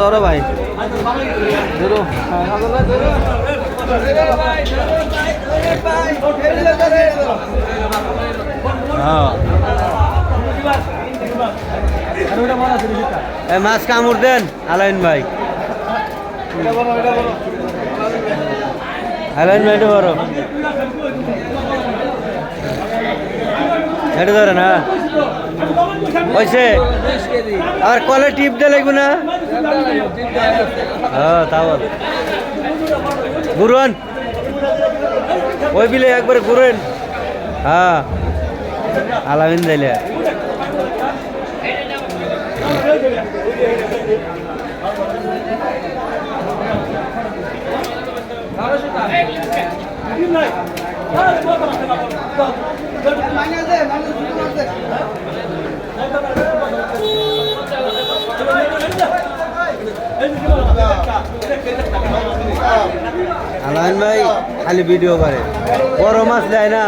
ধরো ভাই। ধরো। হ্যাঁ। মাছ কামড় দেন, আলাইন ভাই। আলাইন ভাই বড় এটা ধরে না হয়েছে আর কলে টিপ দিয়ে লাগবে না। হ্যাঁ তা বল। ঘুরুন ওই বিলে একবারে ঘুরেন। হ্যাঁ আলামিন দিলে আলামিন ভাই খালি ভিডিও করে। বড় মাছ দেয় না।